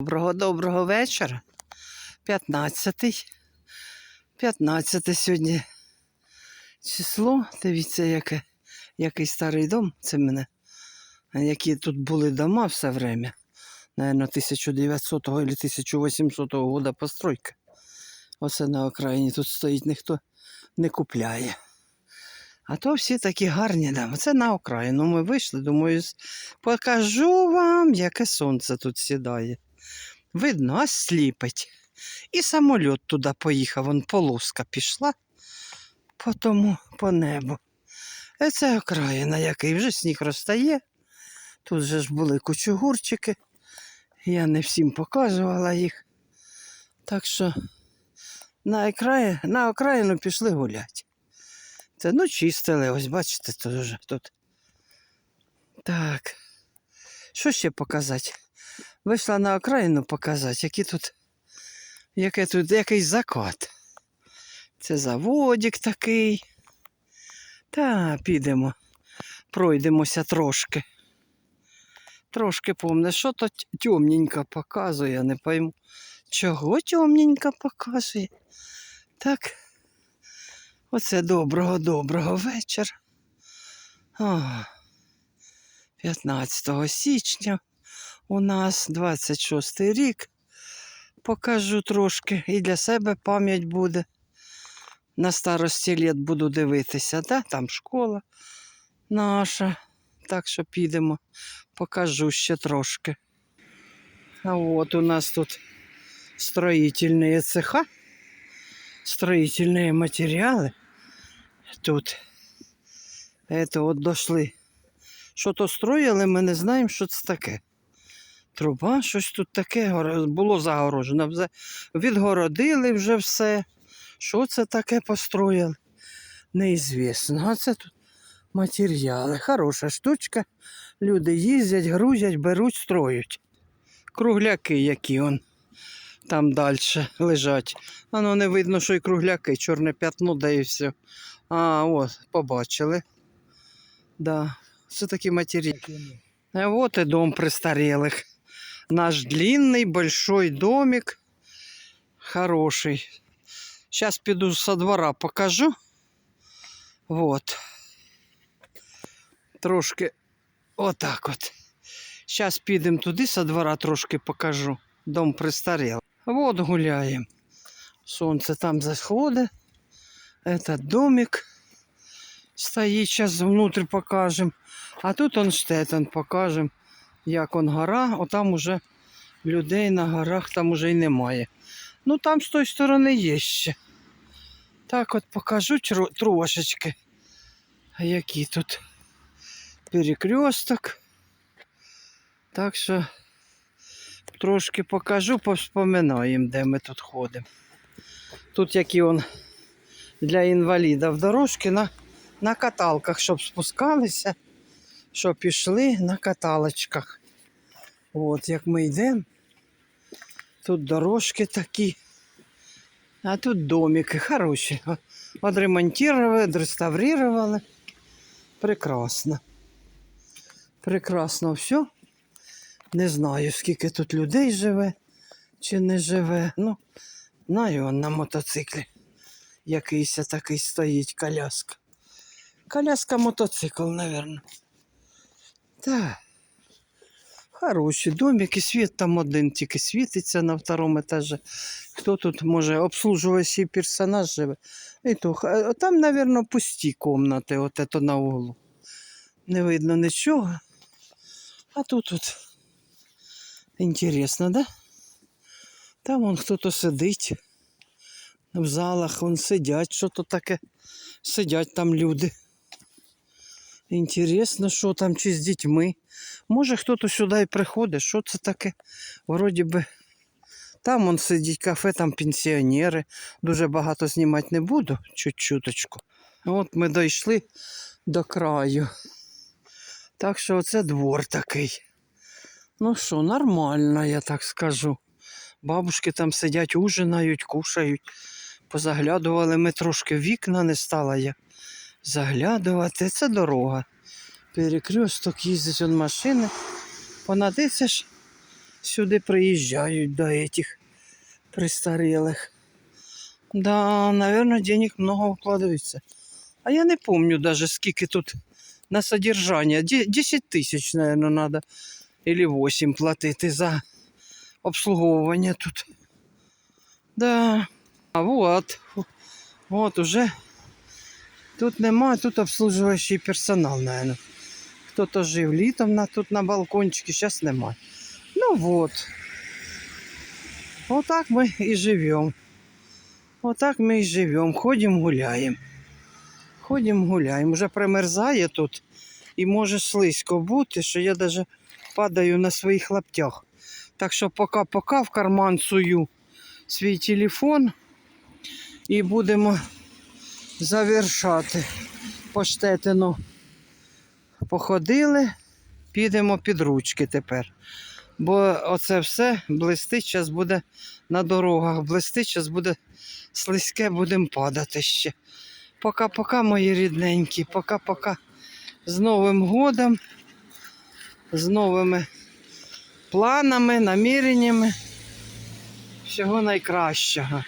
Доброго доброго вечора. 15. 15 сьогодні число. Дивіться, яке, який старий дом. Це мене. Які тут були дома все время. Наверно, 1900 го або 1800 года постройка. Оце на окраїні тут стоїть ніхто не купляє. А то всі такі гарні дома. Це на окраїну. Ми вийшли, думаю, покажу вам, яке сонце тут сідає. Видно, аж сліпить. І самоліт туди поїхав, вон полоска пішла по тому, по небу. Е, Це окраїна, який вже сніг розтає. Тут же ж були кучугурчики. Я не всім показувала їх. Так що на, окраї... на окраїну пішли гуляти. Це ну чистили, ось бачите, тут вже тут. Так. Що ще показати? Вийшла на окраїну показати, які тут, яке тут якийсь закат. Це заводик такий. Та підемо, пройдемося трошки. Трошки помне, що то тьомненько показує, я не пойму. Чого тьомненько показує? Так. Оце доброго, доброго вечора. О, 15 січня. У нас 26 рік. Покажу трошки і для себе пам'ять буде. На старості літ буду дивитися, да? там школа наша. Так що підемо, покажу ще трошки. А от у нас тут строїтельні цеха, строїтельні матеріали. Тут это от дошли. Що то строїли, ми не знаємо, що це таке. Труба, щось тут таке було загорожено. Відгородили вже все. Що це таке построїли? Неізвісно. А це тут матеріали. Хороша штучка. Люди їздять, грузять, беруть, строють. Кругляки, які он там далі лежать. Воно не видно, що і кругляки, чорне п'ятно, да і все. А, от, побачили. Да. Це такі матеріали. А вот и дом престарелых. Наш длинный большой домик. Хороший. Сейчас піду со двора покажу. Вот. Трошки отак от. Зараз підемо туди со двора трошки покажу. Дом престарелый. Вот гуляємо. Сонце там заходить. Этот домик стоїть. Зараз внутрь покажемо. А тут он штетен покажемо, Як он гора, отам уже людей на горах там уже й немає. Ну там з тої сторони є ще. Так от покажу трошечки. Які тут перекресток. Так що трошки покажу, повспоминаємо, де ми тут ходимо. Тут які он для інвалідів дорожки на, на каталках, щоб спускалися що пішли на каталочках. От як ми йдемо. Тут дорожки такі. А тут домики хороші. Одремонтували, відреставрували. Прекрасно. Прекрасно все. Не знаю, скільки тут людей живе чи не живе. Ну, знаю, на мотоциклі. Якийсь такий стоїть коляска. Коляска мотоцикл, мабуть. Так. Хороші домики, світ там один тільки світиться на второму етажі. Хто тут може обслужуючий персонаж живе? І то, там, мабуть, пусті кімнати, от це на углу. Не видно нічого. А тут тут інтересно, да? Там вон хто-то сидить. В залах вон сидять, що то таке. Сидять там люди. Інтересно, що там чи з дітьми. Може, хтось сюди і приходить, що це таке? Вроді би. Там он сидить кафе, там пенсіонери. Дуже багато знімати не буду, чуть-чуточку. От ми дійшли до краю. Так що оце двор такий. Ну що, нормально, я так скажу. Бабушки там сидять, ужинають, кушають. Позаглядували ми трошки вікна, не стала я заглядувати. Це дорога. Перекресток їздять он машини. Понадиться ж сюди приїжджають до этих престарелих. Да, наверное, денег много вкладывается. А я не помню даже, скільки тут на содержание. 10 тисяч, наверное, надо. Или 8 платити за обслуговування тут. Да. А вот. Вот уже. Тут нема, тут обслуживающий персонал, наверное. Хто-то жив літом на, тут на балкончике, зараз немає. Ну вот. Отак ми і живемо. Отак ми і живемо. Ходимо, гуляємо. Ходимо, гуляємо. Уже примерзає тут і може слизько бути, що я навіть падаю на своїх лаптях. Так що поки-поки в карман сую свій телефон і будемо завершати поштетину. Походили, підемо під ручки тепер. Бо оце все блистить, зараз буде на дорогах, блистить, зараз буде слизьке, будемо падати ще. Пока-пока, мої рідненькі, пока-пока. З Новим годом, з новими планами, наміреннями. Всього найкращого.